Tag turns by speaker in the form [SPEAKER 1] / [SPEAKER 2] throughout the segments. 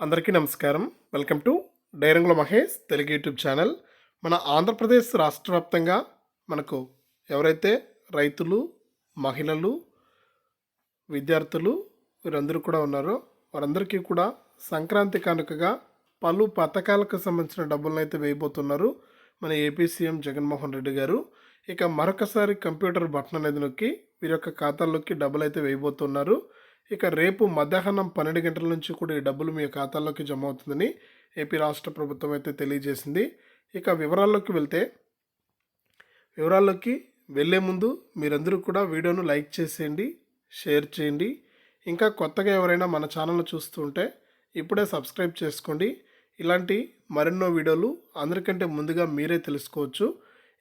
[SPEAKER 1] అందరికీ నమస్కారం. Welcome to Dairangula Mahesh Telugu YouTube channel. మన ఆంధ్రప్రదేశ్ రాష్ట్ర వ్యాప్తంగా మనకు ఎవరైతే రైతులు మహిళలు విద్యార్థులు వీరందరూ కూడా ఉన్నారో వారందరికీ కూడా సంక్రాంతి కానుకగా పలు పథకాలకు సంబంధించిన డబ్బులను అయితే వేయబోతున్నారు మన ఏపీ సీఎం జగన్మోహన్ రెడ్డి గారు. ఇక మరొకసారి కంప్యూటర్ బటన్ అనేది నొక్కి వీరి యొక్క ఖాతాల్లోకి డబ్బులు అయితే వేయబోతున్నారు. ఇక రేపు మధ్యాహ్నం పన్నెండు గంటల నుంచి కూడా ఈ డబ్బులు మీ ఖాతాల్లోకి జమ అవుతుందని ఏపీ రాష్ట్ర ప్రభుత్వం అయితే తెలియజేసింది. ఇక వివరాల్లోకి వెళ్తే వివరాల్లోకి వెళ్ళే ముందు మీరందరూ కూడా వీడియోను లైక్ చేసేయండి షేర్ చేయండి. ఇంకా కొత్తగా ఎవరైనా మన ఛానల్ చూస్తుంటే ఇప్పుడే సబ్స్క్రైబ్ చేసుకోండి. ఇలాంటి మరెన్నో వీడియోలు అందరికంటే ముందుగా మీరే తెలుసుకోవచ్చు.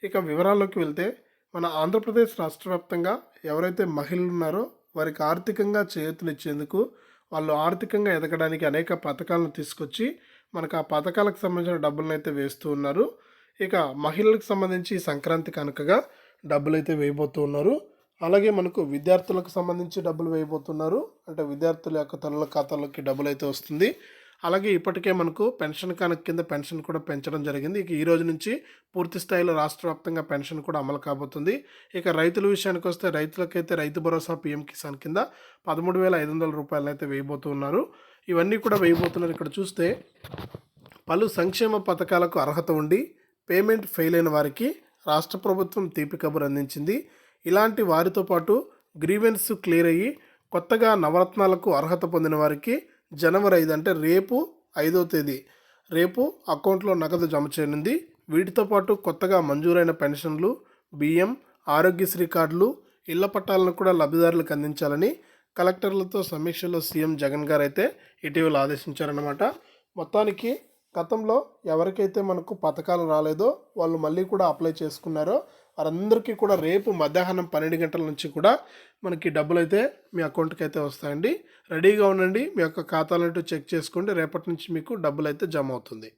[SPEAKER 1] ఇక వివరాల్లోకి వెళ్తే మన ఆంధ్రప్రదేశ్ రాష్ట్ర వ్యాప్తంగా ఎవరైతే మహిళలు ఉన్నారో వారికి ఆర్థికంగా చేతునిచ్చేందుకు వాళ్ళు ఆర్థికంగా ఎదగడానికి అనేక పథకాలను తీసుకొచ్చి మనకు ఆ పథకాలకు సంబంధించిన డబ్బులను అయితే వేస్తూ ఉన్నారు. ఇక మహిళలకు సంబంధించి సంక్రాంతి కనుకగా డబ్బులు అయితే వేయబోతూ ఉన్నారు. అలాగే మనకు విద్యార్థులకు సంబంధించి డబ్బులు వేయబోతున్నారు. అంటే విద్యార్థుల యొక్క తల్లుల ఖాతాలోకి డబ్బులు అయితే వస్తుంది. అలాగే ఇప్పటికే మనకు పెన్షన్ కనుక కింద పెన్షన్ కూడా పెంచడం జరిగింది. ఇక ఈ రోజు నుంచి పూర్తి స్థాయిలో రాష్ట్ర వ్యాప్తంగా పెన్షన్ కూడా అమలు కాబోతుంది. ఇక రైతుల విషయానికి వస్తే రైతులకైతే రైతు భరోసా పీఎం కిసాన్ కింద పదమూడు వేల ఐదు వందల రూపాయలు అయితే వేయబోతున్నారు ఇవన్నీ కూడా వేయబోతున్నారు. ఇక్కడ చూస్తే పలు సంక్షేమ పథకాలకు అర్హత ఉండి పేమెంట్ ఫెయిల్ అయిన వారికి రాష్ట్ర ప్రభుత్వం తీపి కబురు అందించింది. ఇలాంటి వారితో పాటు గ్రీవెన్స్ క్లియర్ అయ్యి కొత్తగా నవరత్నాలకు అర్హత పొందిన వారికి జనవరి ఐదు అంటే రేపు ఐదో తేదీ. రేపు అకౌంట్లో నగదు జమ చేయనుంది. వీటితో పాటు కొత్తగా మంజూరైన పెన్షన్లు బియ్యం ఆరోగ్యశ్రీ కార్డులు ఇళ్ళ పట్టాలను కూడా లబ్ధిదారులకు అందించాలని కలెక్టర్లతో సమీక్షలో సీఎం జగన్ గారు అయితే ఇటీవల ఆదేశించారన్నమాట. మొత్తానికి గతంలో ఎవరికైతే మనకు పథకాలు రాలేదో వాళ్ళు మళ్ళీ కూడా అప్లై చేసుకున్నారో వారందరికీ కూడా రేపు మధ్యాహ్నం పన్నెండు గంటల నుంచి కూడా మనకి డబ్బులు అయితే మీ అకౌంట్కి అయితే వస్తాయండి. రెడీగా ఉండండి. మీ యొక్క ఖాతాలంటూ చెక్ చేసుకోండి. రేపటి నుంచి మీకు డబ్బులు అయితే జమ అవుతుంది.